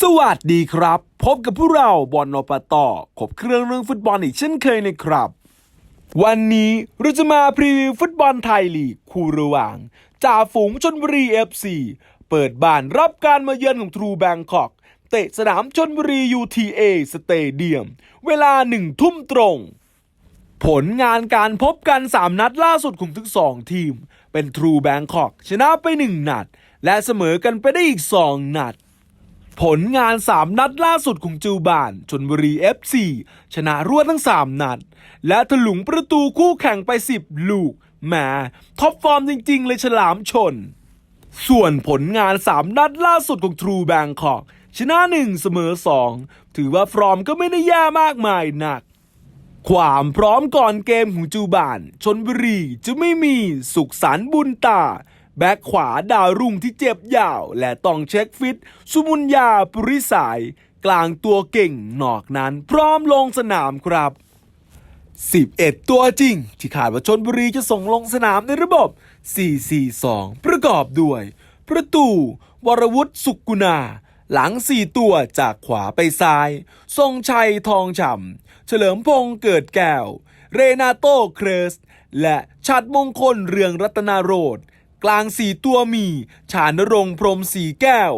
สวัสดีครับ พบกับพวกเราบอลนปตอขบเครื่องเรื่องฟุตบอลอีกเช่นเคยนะครับ วันนี้เราจะมาพรีวิวฟุตบอลไทยลีกคู่ระหว่างจ่าฝูงชนบุรี FC เปิดบ้านรับการมาเยือนของทรูแบงคอก เตะสนามชนบุรี UTA สเตเดียม เวลาหนึ่งทุ่มตรง ผลงานการพบกัน 3 นัดล่าสุดของทั้งสองทีม เป็นทรูแบงคอกชนะไป 1 นัด และเสมอกันไปได้อีก 2 นัด ผลงาน 3 นัดล่าสุดของจูบานชนบุรี FC ชนะรวดทั้ง 3 นัด และถลุงประตูคู่แข่งไป 10 ลูกแหมท็อปฟอร์มจริง ๆ เลยฉลามชน ส่วนผลงาน 3 นัดล่าสุดของทรูแบงคอกชนะ 1 เสมอ 2 ถือว่าฟอร์มก็ไม่ได้แย่มากมายนัก ความพร้อมก่อนเกมของจูบานชนบุรีจะไม่มีสุขสันต์บุญตา แบ็คขวาดาวรุ่งที่เจ็บยาว และต้องเช็คฟิต สุมุญญาปุริสาย กลางตัวเก่งนอกนั้นพร้อมลงสนามครับ 11 ตัวจริง ที่คาดว่าชนบุรีจะส่งลงสนามในระบบ 4-4-2 ประกอบด้วย ประตู วรวุฒิสุกุณาหลัง4ตัวจากขวาไปซ้าย ทรงชัยทองฉ่ำ เฉลิมพงษ์เกิดแก้ว เรนาโตเครส และชัดมงคลเรืองรัตนาโรด กลางสี่ตัวมีชานรงค์พรมสีแก้ว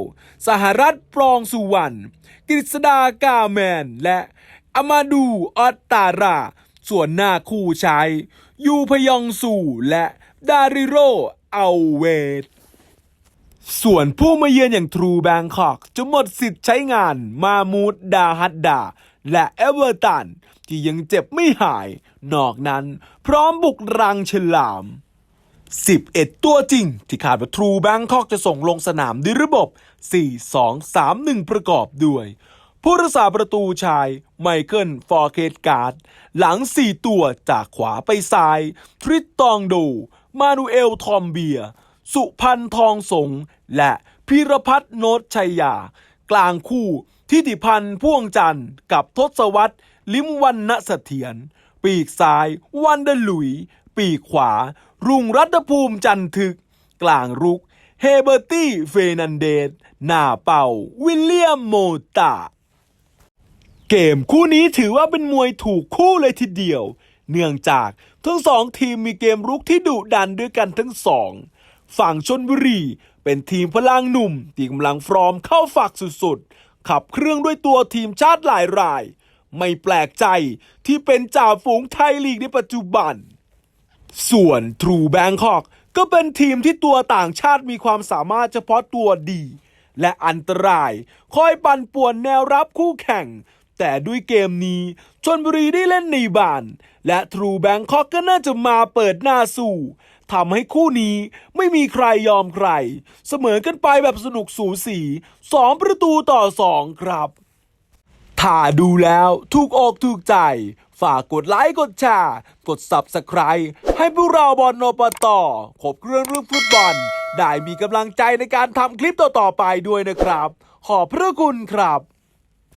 สหรัฐปรองสุวรรณกฤษดากาแมน และอามาดูออตตารา ส่วนหน้าคู่ชายยูพยองสูและดาริโรเอาเวตส่วนผู้มาเยือนอย่างทรูแบงคอกจะหมดสิทธิ์ใช้งานมามูดดาฮัดดา และเอเวอร์ตัน ที่ยังเจ็บไม่หาย นอกนั้นพร้อมบุกรังฉลาม 11 ตัวจริง ที่คาดว่าทรูแบงคอกจะส่งลงสนามด้วยระบบ 4-2-3-1 ประกอบด้วย ผู้รักษาประตูชาย ไมเคิล ฟอร์เคตการ์ด หลัง 4 ตัวจากขวาไปซ้าย ทริตตองโดมานูเอล ทอมเบีย สุพันธ์ทองสง และพิรพัฒน์โนตชัยยา กลางคู่ทิติพันธ์พ่วงจันทร์กับทศวรรษลิมวันณเสถียรปีกซ้าย วันเดลุย ปีกขวา รุ่งรัตภูมิจันทึก กลางรุก เฮเบอร์ตี้เฟนันเดส หน้าเป่า วิลเลียมโมตา เกมคู่นี้ถือว่าเป็นมวยถูกคู่เลยทีเดียว เนื่องจากทั้งสองทีมมีเกมรุกที่ดุดันด้วยกันทั้งสอง ฝั่งชนบุรีเป็นทีมพลังหนุ่มที่กำลังฟอร์มเข้าฝักสุดๆ ขับเครื่องด้วยตัวทีมชาติหลายราย ไม่แปลกใจที่เป็นจ่าฝูงไทยลีกในปัจจุบัน ส่วนทรูแบงคอกก็เป็นทีมที่ตัวต่างชาติมีความสามารถเฉพาะตัวดี และอันตราย คอยปั่นป่วนแนวรับคู่แข่ง แต่ด้วยเกมนี้ชนบุรีได้เล่นในบ้าน และทรูแบงคอกก็น่าจะมาเปิดหน้าสู้ทำให้คู่นี้ไม่มีใครยอมใคร เสมอกันไปแบบสนุกสูสีสองประตูต่อสองครับ ถ้าดูแล้วถูกอกถูกใจ ฝากกดไลค์กดแชร์กด Subscribe ให้พวกเราบอลโนปต่อขบเครื่องเรื่องฟุตบอล ได้มีกำลังใจในการทำคลิปต่อๆไปด้วยนะครับ ขอบพระคุณครับ